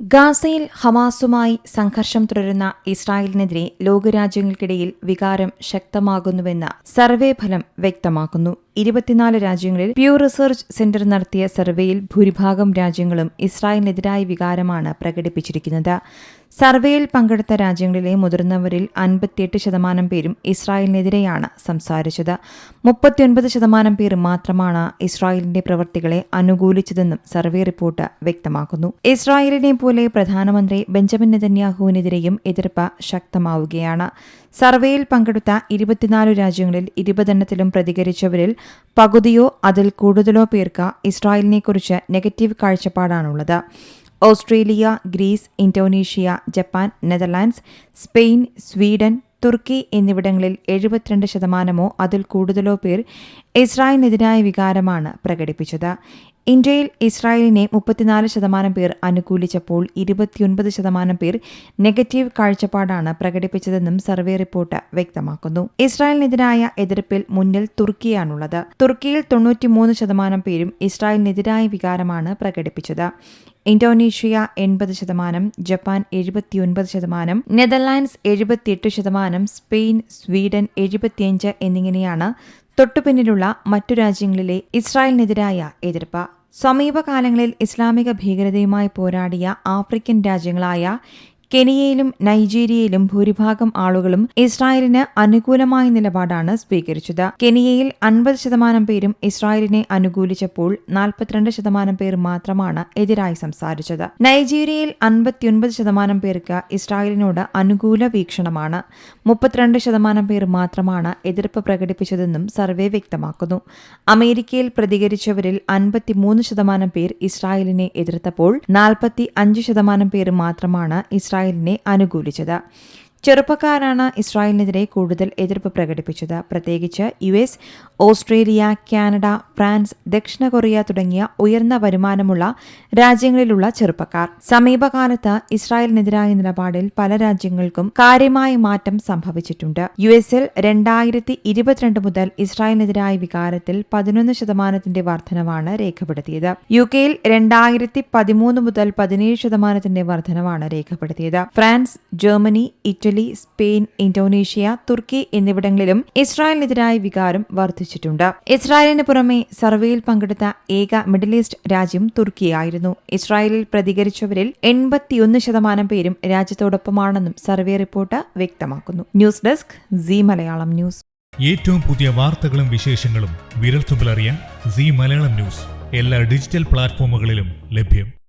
ഗാസയിൽ ഹമാസുമായി സംഘർഷം തുടരുന്ന ഇസ്രായേലിനെതിരെ ലോകരാജ്യങ്ങൾക്കിടയിൽ വികാരം ശക്തമാകുന്നുവെന്ന സർവേ ഫലം വ്യക്തമാക്കുന്നു. ഇരുപത്തിനാല് രാജ്യങ്ങളിൽ പ്യൂർ റിസർച്ച് സെന്റർ നടത്തിയ സർവേയിൽ ഭൂരിഭാഗം രാജ്യങ്ങളും ഇസ്രായേലിനെതിരായ വികാരമാണ് പ്രകടിപ്പിച്ചിരിക്കുന്നത്. സർവേയിൽ പങ്കെടുത്ത രാജ്യങ്ങളിലെ മുതിർന്നവരിൽ അൻപത്തിയെട്ട് ശതമാനം പേരും ഇസ്രായേലിനെതിരെയാണ് സംസാരിച്ചത്. മുപ്പത്തിയൊൻപത് ശതമാനം പേർ മാത്രമാണ് ഇസ്രായേലിന്റെ പ്രവർത്തികളെ അനുകൂലിച്ചതെന്നും സർവേ റിപ്പോർട്ട് വ്യക്തമാക്കുന്നു. ഇസ്രായേലിനെ പോലെ പ്രധാനമന്ത്രി ബെഞ്ചമിൻ നെതന്യാഹുവിനെതിരെയും എതിർപ്പ് ശക്തമാവുകയാണ്. സർവേയിൽ പങ്കെടുത്ത ഇരുപത്തിനാല് രാജ്യങ്ങളിൽ ഇരുപതെണ്ണത്തിലും പ്രതികരിച്ചവരിൽ പകുതിയോ അതിൽ കൂടുതലോ പേർക്ക് ഇസ്രായേലിനെക്കുറിച്ച് negative കാഴ്ചപ്പാടാണുള്ളത്. Australia Greece Indonesia Japan Netherlands Spain Sweden തുർക്കി എന്നിവിടങ്ങളിൽ എഴുപത്തിരണ്ട് ശതമാനമോ അതിൽ കൂടുതലോ പേർ ഇസ്രായേലിനെതിരായ വികാരമാണ് പ്രകടിപ്പിച്ചത്. ഇന്ത്യയിൽ ഇസ്രായേലിനെ മുപ്പത്തിനാല് ശതമാനം പേർ അനുകൂലിച്ചപ്പോൾ ഇരുപത്തിയൊൻപത് ശതമാനം പേർ നെഗറ്റീവ് കാഴ്ചപ്പാടാണ് പ്രകടിപ്പിച്ചതെന്നും സർവേ റിപ്പോർട്ട് വ്യക്തമാക്കുന്നു. ഇസ്രായേലിനെതിരായ എതിർപ്പിൽ മുന്നിൽ തുർക്കിയാണുള്ളത്. തുർക്കിയിൽ തൊണ്ണൂറ്റിമൂന്ന് ശതമാനം പേരും ഇസ്രായേലിനെതിരായ വികാരമാണ് പ്രകടിപ്പിച്ചത്. ഇന്തോനേഷ്യ എൺപത് ശതമാനം ജപ്പാൻ എഴുപത്തിയൊൻപത് ശതമാനം നെതർലാൻഡ്സ് എഴുപത്തിയെട്ട് ശതമാനം സ്പെയിൻ സ്വീഡൻ എഴുപത്തിയഞ്ച് എന്നിങ്ങനെയാണ് തൊട്ടുപിന്നിലുള്ള മറ്റു രാജ്യങ്ങളിലെ ഇസ്രായേലിനെതിരായ എതിർപ്പ്. സമീപകാലങ്ങളിൽ ഇസ്ലാമിക ഭീകരതയുമായി പോരാടിയ ആഫ്രിക്കൻ രാജ്യങ്ങളായ കെനിയയിലും നൈജീരിയയിലും ഭൂരിഭാഗം ആളുകളും ഇസ്രായേലിന് അനുകൂലമായ നിലപാടാണ് സ്വീകരിച്ചത്. കെനിയയിൽ അൻപത് ശതമാനം പേരും ഇസ്രായേലിനെ അനുകൂലിച്ചപ്പോൾ നാൽപ്പത്തിരണ്ട് ശതമാനം പേർ മാത്രമാണ് എതിരായി സംസാരിച്ചത്. നൈജീരിയയിൽ അൻപത്തിയൊൻപത് ശതമാനം പേർക്ക് ഇസ്രായേലിനോട് അനുകൂല വീക്ഷണമാണ്. മുപ്പത്തിരണ്ട് ശതമാനം പേർ മാത്രമാണ് എതിർപ്പ് പ്രകടിപ്പിച്ചതെന്നും സർവേ വ്യക്തമാക്കുന്നു. അമേരിക്കയിൽ പ്രതികരിച്ചവരിൽ അൻപത്തിമൂന്ന് ശതമാനം പേർ ഇസ്രായേലിനെ എതിർത്തപ്പോൾ നാൽപ്പത്തി അഞ്ച് ശതമാനം പേർ മാത്രമാണ് ഇസ്രായേൽ ഇസ്രായേലിനെ അനുകൂലിച്ചത്. ചെറുപ്പക്കാരാണ് ഇസ്രായേലിനെതിരെ കൂടുതൽ എതിർപ്പ് പ്രകടിപ്പിച്ചത്. പ്രത്യേകിച്ച് U S Australia Canada France ദക്ഷിണ കൊറിയ തുടങ്ങിയ ഉയർന്ന വരുമാനമുള്ള രാജ്യങ്ങളിലുള്ള ചെറുപ്പക്കാർ. സമീപകാലത്ത് ഇസ്രായേലിനെതിരായ നിലപാടിൽ പല രാജ്യങ്ങൾക്കും കാര്യമായ മാറ്റം സംഭവിച്ചിട്ടുണ്ട്. യു എസിൽ രണ്ടായിരത്തി ഇരുപത്തിരണ്ട് മുതൽ ഇസ്രായേലിനെതിരായ വികാരത്തിൽ പതിനൊന്ന് ശതമാനത്തിന്റെ വർധനവാണ് രേഖപ്പെടുത്തിയത്. യു കെയിൽ രണ്ടായിരത്തി പതിമൂന്ന് മുതൽ പതിനേഴ് ശതമാനത്തിന്റെ വർധനവാണ് രേഖപ്പെടുത്തിയത്. France Germany Italy Italy Spain Indonesia തുർക്കി എന്നിവിടങ്ങളിലും ഇസ്രായേലിനെതിരായ വികാരം വർദ്ധിച്ചിട്ടുണ്ട്. ഇസ്രായേലിന് പുറമെ സർവേയിൽ പങ്കെടുത്ത ഏക മിഡിൽ ഈസ്റ്റ് രാജ്യം തുർക്കിയായിരുന്നു. ഇസ്രായേലിൽ പ്രതികരിച്ചവരിൽ എൺപത്തിയൊന്ന് ശതമാനം പേരും രാജ്യത്തോടൊപ്പമാണെന്നും സർവേ റിപ്പോർട്ട് വ്യക്തമാക്കുന്നു. News desk C Malayalam news. ഏറ്റവും പുതിയ വാർത്തകളും വിശേഷങ്ങളും വിരൽത്തുമ്പിലറിയാൻ സി മലയാളം ന്യൂസ്. എല്ലാ ഡിജിറ്റൽ പ്ലാറ്റ്ഫോമുകളിലും ലഭ്യം.